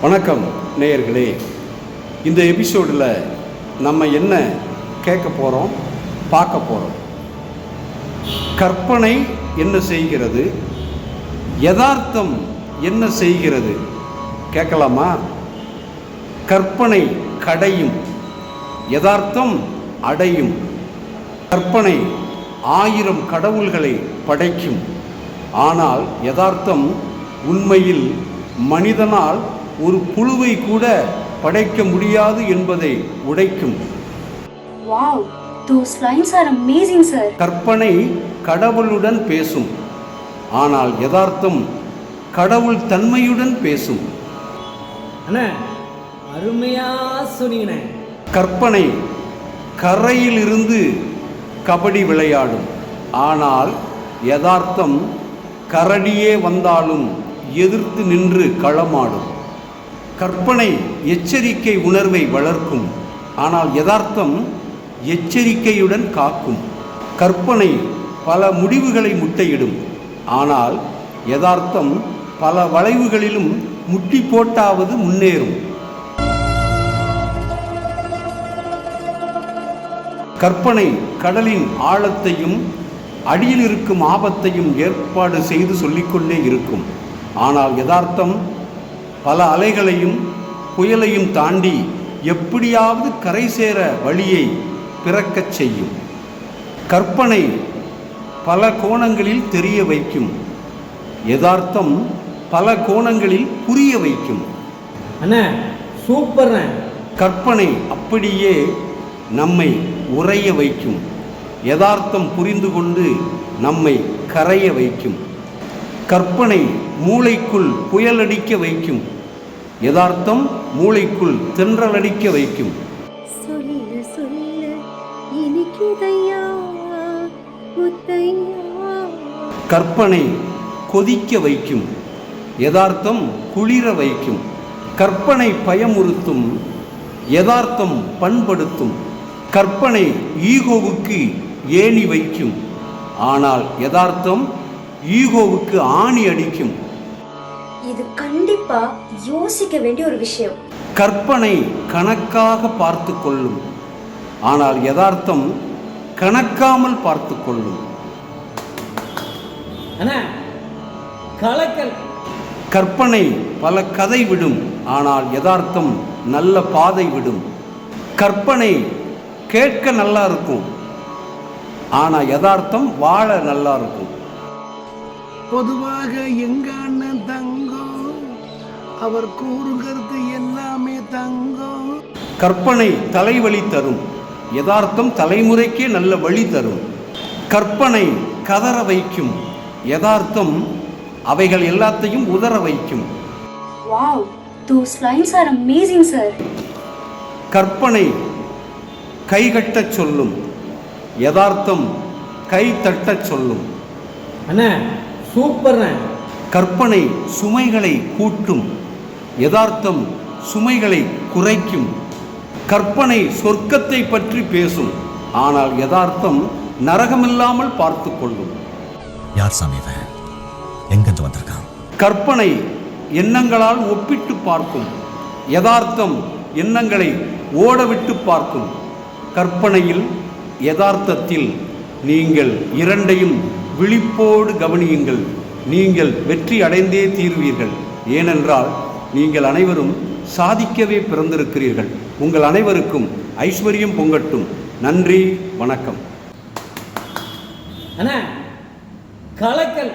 வணக்கம் நேயர்களே. இந்த எபிசோடில் நம்ம என்ன கேட்க போகிறோம் பார்க்க போகிறோம் கற்பனை என்ன செய்கிறது யதார்த்தம் என்ன செய்கிறது கேட்கலாமா? கற்பனை கடையும் யதார்த்தம் அடையும். கற்பனை ஆயிரம் கடவுள்களை படைக்கும். ஆனால் யதார்த்தம் உண்மையில் மனிதனால் ஒரு புழுவை கூட படைக்க முடியாது என்பதை உடைக்கும். Wow, those lines are amazing, sir. கற்பனை கடவுளுடன் பேசும். ஆனால் யதார்த்தம் கடவுள் தன்மையுடன் பேசும். அண்ணே அருமையா சொன்னீங்கண்ணே. கற்பனை கரையிலிருந்து கபடி விளையாடும். ஆனால் யதார்த்தம் கரடியே வந்தாலும் எதிர்த்து நின்று களமாடும். கற்பனை எச்சரிக்கை உணர்வை வளர்க்கும். ஆனால் யதார்த்தம் எச்சரிக்கையுடன் காக்கும். கற்பனை பல முடிவுகளை முட்டையிடும். ஆனால் யதார்த்தம் பல வளைவுகளிலும் முட்டி போட்டாவது முன்னேறும். கற்பனை கடலின் ஆழத்தையும் அடியில் இருக்கும் ஆபத்தையும் ஏற்பாடு செய்து சொல்லிக்கொண்டே இருக்கும். ஆனால் யதார்த்தம் பல அலைகளையும் புயலையும் தாண்டி எப்படியாவது கரை சேர வழியை பிறக்கச் செய்யும். கற்பனை பல கோணங்களில் தெரிய வைக்கும். யதார்த்தம் பல கோணங்களில் புரிய வைக்கும். அண்ணே சூப்பர்ண்ணே. கற்பனை அப்படியே நம்மை உறைய வைக்கும். யதார்த்தம் புரிந்து கொண்டு நம்மை கரைய வைக்கும். கற்பனை மூளைக்குள் புயலடிக்க வைக்கும். யதார்த்தம் மூளைக்குள் தென்றலடிக்க வைக்கும். சொல்ல சொல்ல இனிக்குதையா? கற்பனை கொதிக்க வைக்கும். யதார்த்தம் குளிர வைக்கும். கற்பனை பயமுறுத்தும். யதார்த்தம் பண்படுத்தும். கற்பனை ஈகோவுக்கு ஏணி வைக்கும். ஆனால் யதார்த்தம் ஈகோவுக்கு ஆணி அடிக்கும். இது கண்டிப்பா யோசிக்க வேண்டிய ஒரு விஷயம். கற்பனை கணக்காக பார்த்து கொள்ளும். ஆனால் யதார்த்தம் கணக்காமல் பார்த்து கொள்ளும். கலக்கல். கற்பனை பல கதை விடும். ஆனால் யதார்த்தம் நல்ல பாதை விடும். கற்பனை கேட்க நல்லா இருக்கும். ஆனால் யதார்த்தம் வாழ நல்லா இருக்கும். பொதுவாக எங்க அண்ணன் தங்கம் அவர் கூறுகிறது எல்லாமே தங்கம். கற்பனை தலைவலி தரும். யதார்த்தம் தலைமுறைக்கே நல்ல வழி தரும். கற்பனை கதற வைக்கும். யதார்த்தம் அவைகள் எல்லாத்தையும் உதற வைக்கும். Wow, those lines are amazing, sir. கற்பனை கைகட்டச் சொல்லும். யதார்த்தம் கை தட்டச் சொல்லும். அண்ணே சூப்பர்ண்ணே. கற்பனை சுமைகளை கூட்டும். யதார்த்தம் சுமைகளை குறைக்கும். கற்பனை சொர்க்கத்தை பற்றி பேசும். ஆனால் யதார்த்தம் நரகமில்லாமல் பார்த்து கொள்ளும். யார் சாமி எங்கிருந்து வந்திருக்கான்? கற்பனை எண்ணங்களால் ஒப்பிட்டு பார்க்கும். யதார்த்தம் எண்ணங்களை ஓடவிட்டு பார்க்கும். கற்பனையில் யதார்த்தத்தில் நீங்கள் இரண்டையும் விழிப்போடு கவனியுங்கள். நீங்கள் வெற்றி அடைந்தே தீர்வீர்கள். ஏனென்றால் நீங்கள் அனைவரும் சாதிக்கவே பிறந்திருக்கிறீர்கள். உங்கள் அனைவருக்கும் ஐஸ்வர்யம் பொங்கட்டும். நன்றி வணக்கம். அண்ணே கலக்கல்.